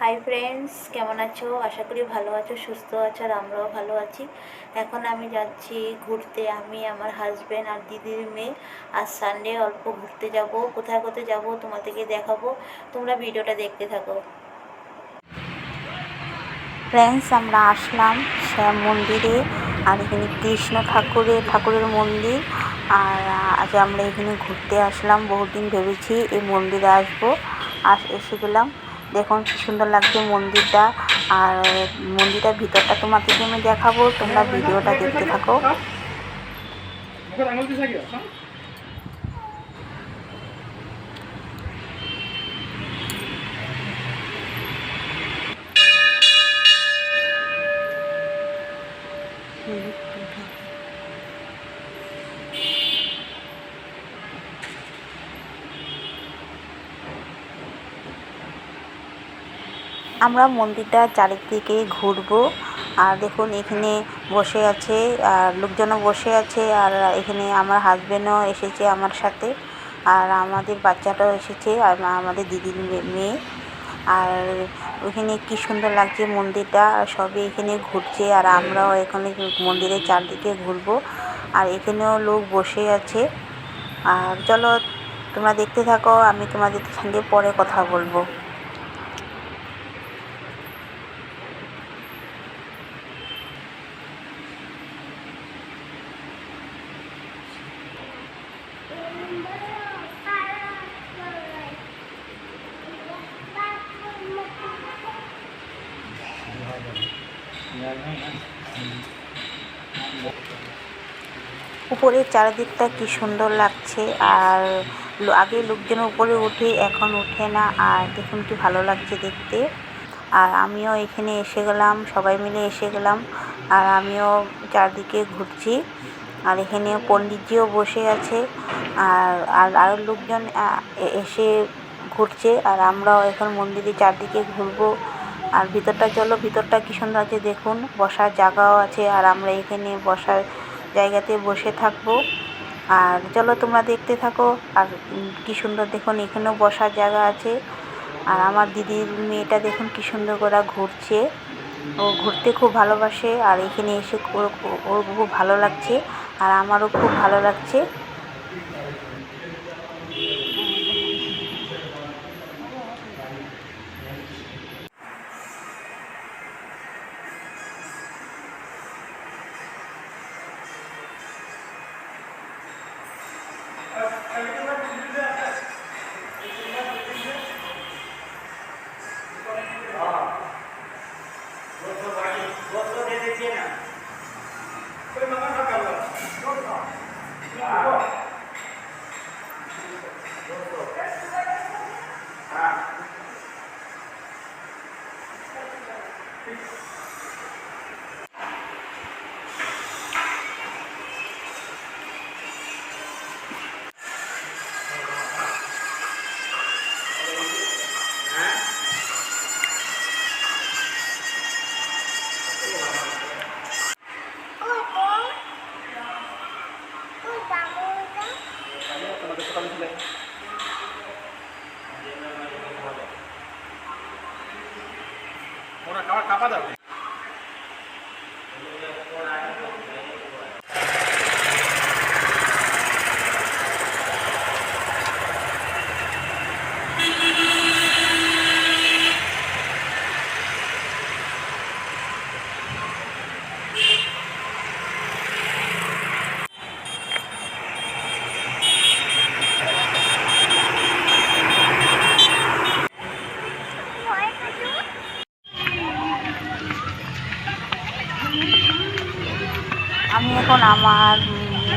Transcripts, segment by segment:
Hi friends কেমন আছো? আশা করি ভালো আছো, সুস্থ আছো, আর আমরাও ভালো আছি। এখন আমি যাচ্ছি ঘুরতে। আমি, আমার হাজব্যান্ড আর দিদির মেয়ে। আর সানডে অল্প ঘুরতে যাব। কোথায় কোথায় যাব তোমাদেরকে দেখাবো। তোমরা ভিডিওটা দেখতে থাকো। ফ্রেন্ডস আমরা আসলাম শ্যাম মন্দিরে, আর এখানে কৃষ্ণ ঠাকুরের ঠাকুরের মন্দির। আর আজ আমরা এখানে ঘুরতে আসলাম। বহুদিন ভেবেছি এই মন্দিরে আসব। আর এসে গেলাম। দেখুন কি সুন্দর লাগছে মন্দিরটা। আর মন্দিরটার ভিতরটা তোমাদেরকে আমি দেখাবো, তোমরা ভিডিওটা দেখতে থাকো। আমরা মন্দিরটা চারিদিকে ঘুরবো। আর দেখুন, এখানে বসে আছে, আর লোকজনও বসে আছে, আর এখানে আমার হাজবেন্ডও এসেছে আমার সাথে, আর আমাদের বাচ্চাটাও এসেছে, আর আমাদের দিদির মেয়ে। আর ওইখানে কি সুন্দর লাগছে মন্দিরটা, আর সবই এখানে ঘুরছে, আর আমরাও এখানে মন্দিরের চারদিকে ঘুরবো। আর এখানেও লোক বসে আছে। আর চলো, তোমরা দেখতে থাকো, আমি তোমাদের সঙ্গে পরে কথা বলব। উপরের চারিদিকটা কি সুন্দর লাগছে আর আগে লোকজন উপরে উঠে এখন উঠে না, আর দেখুন কি ভালো লাগছে দেখতে। আর আমিও এখানে এসে গেলাম, সবাই মিলে এসে গেলাম, আর আমিও চারদিকে ঘুরছি। আর এখানে পণ্ডিতজিও বসে আছে, আর আর আরও লোকজন এসে ঘুরছে, আর আমরাও এখন মন্দিরের চারদিকে ঘুরবো। আর ভিতরটা চলো, ভিতরটা কি সুন্দর আছে দেখুন। বসার জায়গাও আছে আর আমরা এখানে বসার জায়গাতে বসে থাকব। আর চলো তোমরা দেখতে থাকো আর কি সুন্দর দেখুন, এখানেও বসার জায়গা আছে। আর আমার দিদির মেয়েটা দেখুন কি সুন্দর করে ঘুরছে। ও ঘুরতে খুব ভালোবাসে আর এখানে এসে ওর খুব ভালো লাগছে। আর আমারও খুব ভালো লাগছে। Wow.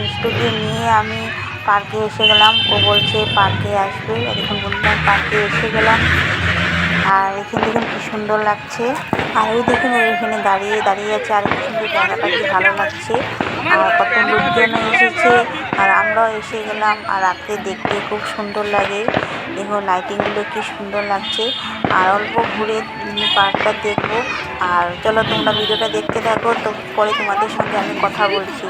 মিষ্টুকে নিয়ে আমি পার্কে এসে গেলাম। ও বলছে, পার্কে আসবে। এখন বললাম, পার্কে এসে গেলাম। আর এখানে দেখুন কি সুন্দর লাগছে। আর ওই দেখুন এখানে দাঁড়িয়ে দাঁড়িয়ে আছে আর সুন্দর জায়গাটা কি ভালো লাগছে। আর কত লোকজন এসেছে। আর আমরাও এসে গেলাম। আর রাত্রে দেখতে খুব সুন্দর লাগে। দেখুন লাইটিংগুলো কি সুন্দর লাগছে। আর অল্প ঘুরে পার্কটা দেখব। আর চলো তোমরা ভিডিওটা দেখতে থাকো। তো পরে তোমাদের সঙ্গে আমি কথা বলছি।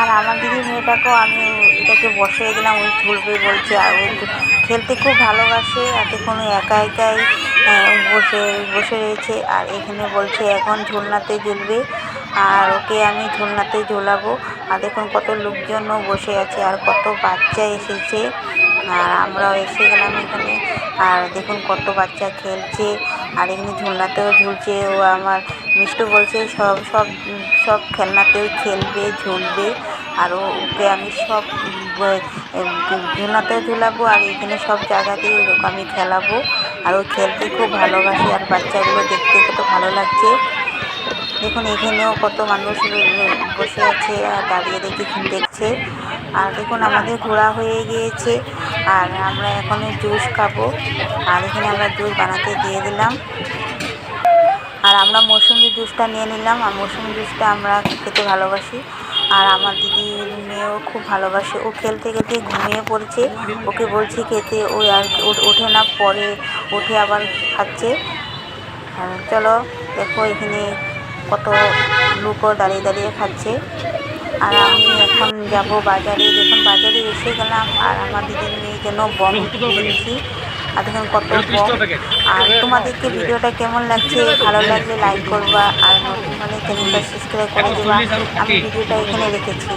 আর আমার দিদি মেয়েটাকেও আমি এটাকে বসিয়ে দিলাম, ওই ঝুলবে বলছে। আর ওই খেলতে খুব ভালোবাসে আর কোনো একা একাই বসে বসে রয়েছে। আর এখানে বলছে, এখন ঝুলনাতে ঝুলবে, আর ওকে আমি ঝুলনাতে ঝোলাবো। আর দেখুন কত লোকজনও বসে আছে, আর কত বাচ্চা এসেছে। আর আমরাও এসে গেলাম এখানে। আর দেখুন কত বাচ্চা খেলছে। আর এখানে ঝুলনাতেও ঝুলছে, ও আমার মিষ্টু বলছে, সব সব সব খেলনাতেও খেলবে, ঝুলবে, আর ওকে আমি সব ঝুলনাতেও ঝুলাবো, আর এখানে সব জায়গাতেই ওকে আমি খেলাবো, আর ও খেলতে খুব ভালোবাসে, আর বাচ্চাগুলো দেখতে কত ভালো লাগছে। দেখুন, এখানেও কত মানুষ বসে আছে আর দাঁড়িয়ে দেখে দেখছে। আর দেখুন, আমাদের ঘোরা হয়ে গিয়েছে। আর আমরা এখন জুস খাব। আর এখানে আমরা জুস বানাতে দিয়ে দিলাম। আর আমরা মৌসুমি জুসটা নিয়ে নিলাম। আর মৌসুমি জুসটা আমরা খেতে ভালোবাসি। আর আমার দিদির মেয়েও খুব ভালোবাসে। ও খেলতে খেলতে ঘুমিয়ে পড়ছে। ওকে বলছি খেতে ও আর ওঠে না, পরে উঠে আবার খাচ্ছে। চলো দেখো এখানে কত লোকও দাঁড়িয়ে দাঁড়িয়ে খাচ্ছে। আর আমি এখন যাব বাজারে, যখন বাজারে এসে গেলাম আর আমার দিদির মেয়ে বম কিনেছি আর দেখুন কত বম। আর তোমাদেরকে ভিডিওটা কেমন লাগছে, ভালো লাগলে লাইক করবা, আর হলে চ্যানেলটা সাবস্ক্রাইব করে দেবা। আমি ভিডিওটা এখানে রেখেছি।